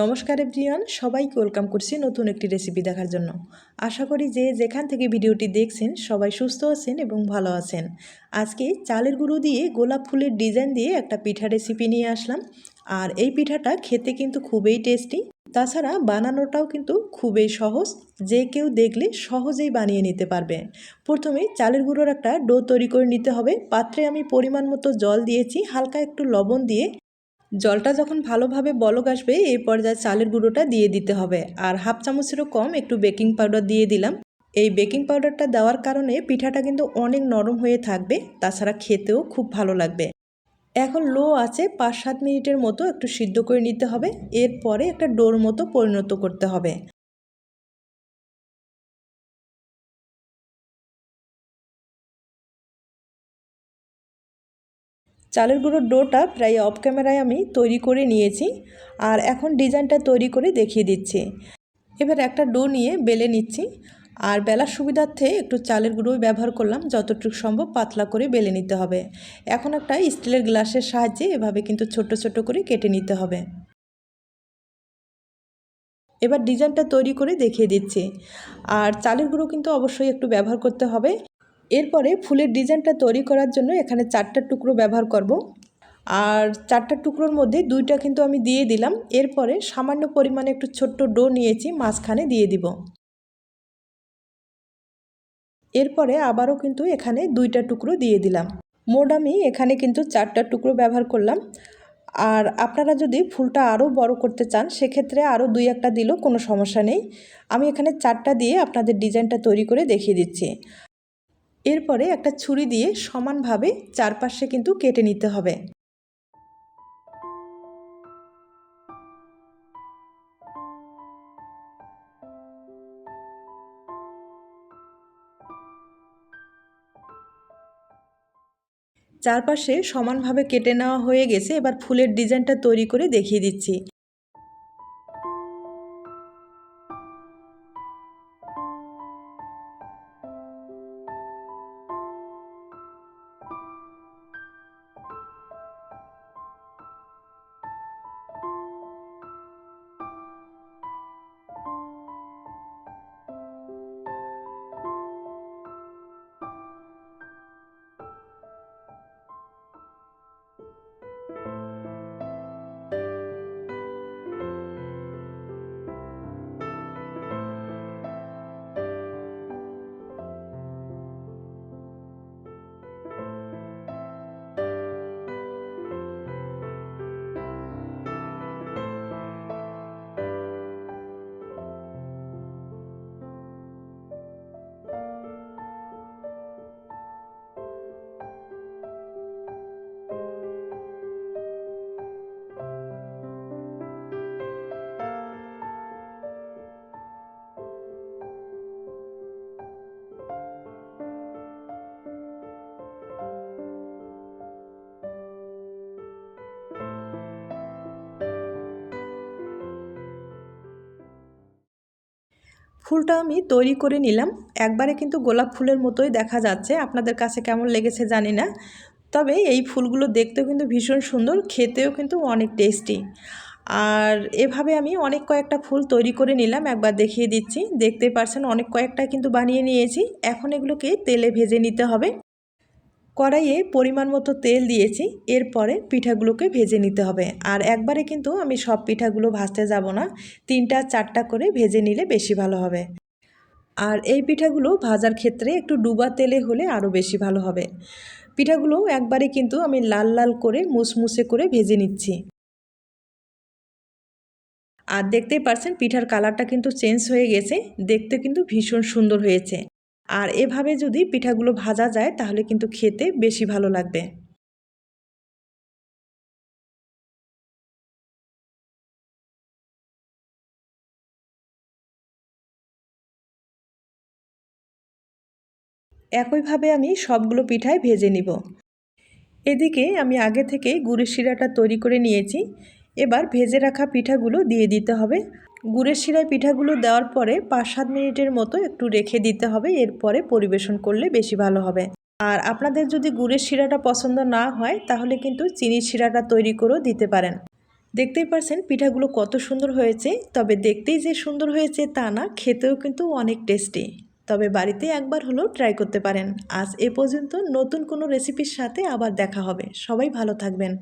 নমস্কার এভরিওয়ান, সবাইকে ওয়েলকাম করছি নতুন একটি রেসিপি দেখার জন্য। আশা করি যে যেখান থেকে ভিডিওটি দেখছেন, সবাই সুস্থ আছেন এবং ভালো আছেন। আজকে চালের গুঁড়ো দিয়ে গোলাপ ফুলের ডিজাইন দিয়ে একটা পিঠা রেসিপি নিয়ে আসলাম। আর এই পিঠাটা খেতে কিন্তু খুবই টেস্টি তাছাড়া বানানোটাও কিন্তু খুবই সহজ। যে কেউ দেখলে সহজেই বানিয়ে নিতে পারবে। প্রথমে চালের গুঁড়োর একটা ডো তৈরি করে নিতে হবে। পাত্রে আমি পরিমাণ মতো জল দিয়েছি, হালকা একটু লবণ দিয়ে। জলটা যখন ভালোভাবে বলক আসবে, এই পর্যায়ে চালের গুঁড়োটা দিয়ে দিতে হবে। আর হাফ চামচেরও কম একটু বেকিং পাউডার দিয়ে দিলাম। এই বেকিং পাউডারটা দেওয়ার কারণে পিঠাটা কিন্তু অনেক নরম হয়ে থাকবে, তাছাড়া খেতেও খুব ভালো লাগবে। এখন লো আছে পাঁচ সাত মিনিটের মতো একটু সিদ্ধ করে নিতে হবে। এরপরে একটা ডোর মতো পরিণত করতে হবে। চালের গুঁড়োর ডোটা প্রায় অফ ক্যামেরায় আমি তৈরি করে নিয়েছি আর এখন ডিজাইনটা তৈরি করে দেখিয়ে দিচ্ছি। এবার একটা ডো নিয়ে বেলে নিচ্ছি আর বেলার সুবিধার্থে একটু চালের গুঁড়ো ব্যবহার করলাম, যতটুকু সম্ভব পাতলা করে বেলে নিতে হবে। এখন একটা স্টিলের গ্লাসের সাহায্যে এভাবে কিন্তু ছোট ছোট করে কেটে নিতে হবে। এবার ডিজাইনটা তৈরি করে দেখিয়ে দিচ্ছি। আর চালের গুঁড়ো কিন্তু অবশ্যই একটু ব্যবহার করতে হবে। এরপরে ফুলের ডিজাইনটা তৈরি করার জন্য এখানে চারটা টুকরো ব্যবহার করব। আর চারটা টুকরোর মধ্যে দুইটা কিন্তু আমি দিয়ে দিলাম। এরপরে সামান্য পরিমাণে একটু ছোট্ট ডো নিয়েছি, মাঝখানে দিয়ে দিব। এরপরে আবারও কিন্তু এখানে দুইটা টুকরো দিয়ে দিলাম। মোট আমি এখানে কিন্তু চারটা টুকরো ব্যবহার করলাম। আর আপনারা যদি ফুলটা আরও বড় করতে চান, সেক্ষেত্রে আরও দুই একটা দিলেও কোনো সমস্যা নেই। আমি এখানে চারটা দিয়ে আপনাদের ডিজাইনটা তৈরি করে দেখিয়ে দিচ্ছি। এরপরে একটা ছুরি দিয়ে সমানভাবে চারপাশে কিন্তু কেটে নিতে হবে। চারপাশে সমানভাবে কেটে নেওয়া হয়ে গেছে। এবার ফুলের ডিজাইনটা তৈরি করে দেখিয়ে দিচ্ছি। ফুলটা আমি তৈরি করে নিলাম। একবারে কিন্তু গোলাপ ফুলের মতোই দেখা যাচ্ছে। আপনাদের কাছে কেমন লেগেছে জানি না। তবে এই ফুলগুলো দেখতেও কিন্তু ভীষণ সুন্দর, খেতেও কিন্তু অনেক টেস্টি। আর এভাবে আমি অনেক কয়েকটা ফুল তৈরি করে নিলাম, একবার দেখিয়ে দিচ্ছি। দেখতে পারছেন অনেক কয়েকটা কিন্তু বানিয়ে নিয়েছি। এখন এগুলোকে তেলে ভেজে নিতে হবে। কড়াইয়ে পরিমাণ মতো তেল দিয়েছি, এরপরে পিঠাগুলোকে ভেজে নিতে হবে। আর একবারে কিন্তু আমি সব পিঠাগুলো ভাজতে যাব না, তিনটা চারটা করে ভেজে নিলে বেশি ভালো হবে। আর এই পিঠাগুলো ভাজার ক্ষেত্রে একটু ডুবা তেলে হলে আরও বেশি ভালো হবে। পিঠাগুলো একবারে কিন্তু আমি লাল লাল করে মুসমুসে করে ভেজে নিচ্ছি। আর দেখতেই পারছেন, পিঠার কালারটা কিন্তু চেঞ্জ হয়ে গেছে, দেখতে কিন্তু ভীষণ সুন্দর হয়েছে। আর এভাবে যদি পিঠাগুলো ভাজা যায়, তাহলে কিন্তু খেতে বেশি ভালো লাগবে। একইভাবে আমি সবগুলো পিঠাই ভেজে নিব। এদিকে আমি আগে থেকে গুড়ের শিরাটা তৈরি করে নিয়েছি। এবার ভেজে রাখা পিঠাগুলো দিয়ে দিতে হবে। গুড়ের শিরায় পিঠাগুলো দেওয়ার পরে পাঁচ সাত মিনিটের মতো একটু রেখে দিতে হবে, এরপরে পরিবেশন করলে বেশি ভালো হবে। আর আপনাদের যদি গুড়ের শিরাটা পছন্দ না হয়, তাহলে কিন্তু চিনির শিরাটা তৈরি করেও দিতে পারেন। দেখতেই পারছেন পিঠাগুলো কত সুন্দর হয়েছে, তবে দেখতেই যে সুন্দর হয়েছে তা না, খেতেও কিন্তু অনেক টেস্টি। তবে বাড়িতে একবার হলেও ট্রাই করতে পারেন। আজ এ পর্যন্ত নতুন কোনো রেসিপির সাথে আবার দেখা হবে। সবাই ভালো থাকবেন।